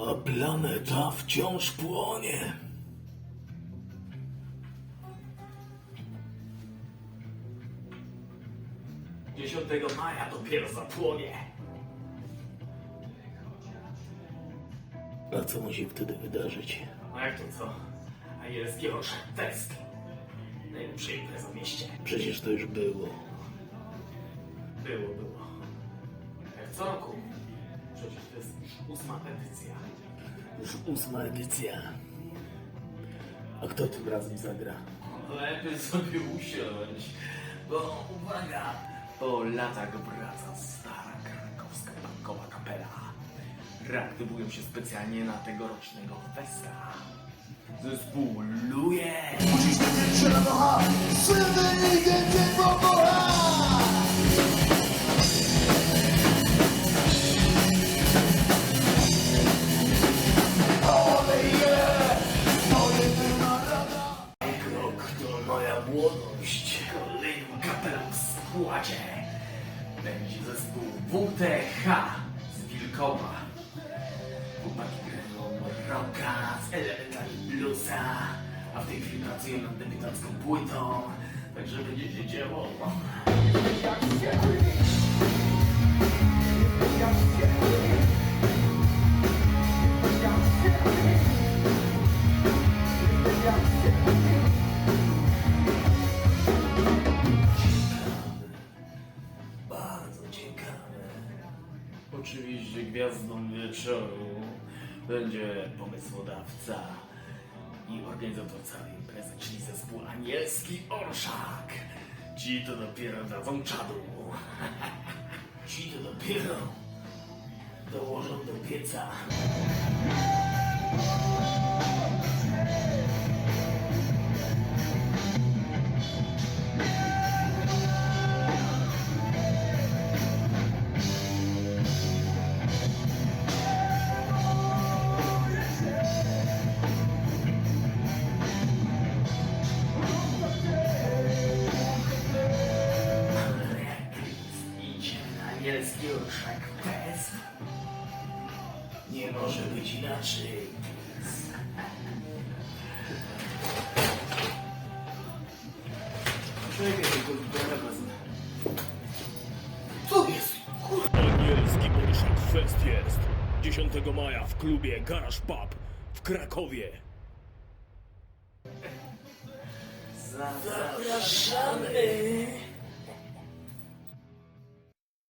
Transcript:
A planeta wciąż płonie. Dziesiątego maja dopiero zapłonie. A co musi wtedy wydarzyć? A jak to co? A jest Gierosz Fest. Najlepsza impreza w mieście. Przecież to już było. Było, było. Jak co roku. Przecież to jest już ósma edycja. Już ósma edycja. A kto tym razem zagra? Lepiej sobie usiąść, bo uwaga, po latach wraca stara krakowska bankowa kapela. Reaktywują się specjalnie na tegorocznego festa. Zespół Luje! Krok składzie będzie zespół WTH z Wilkowa. Chłopaki grają rocka z elementami bluesa, a w tej chwili pracują nad debiutacką płytą, także będzie się działo. Bardzo Oczywiście gwiazdą wieczoru będzie pomysłodawca i organizator całej imprezy, czyli zespół Anielski Orszak. Ci to dopiero dadzą czadu. Ci to dopiero dołożą do pieca. Orszak Fest, Nie może być inaczej. czekaj, tylko biorę wezmę. Co jest? Anielski Orszak Fest jest 10 maja w klubie Garage Pub w Krakowie. Za, za, Zapraszamy!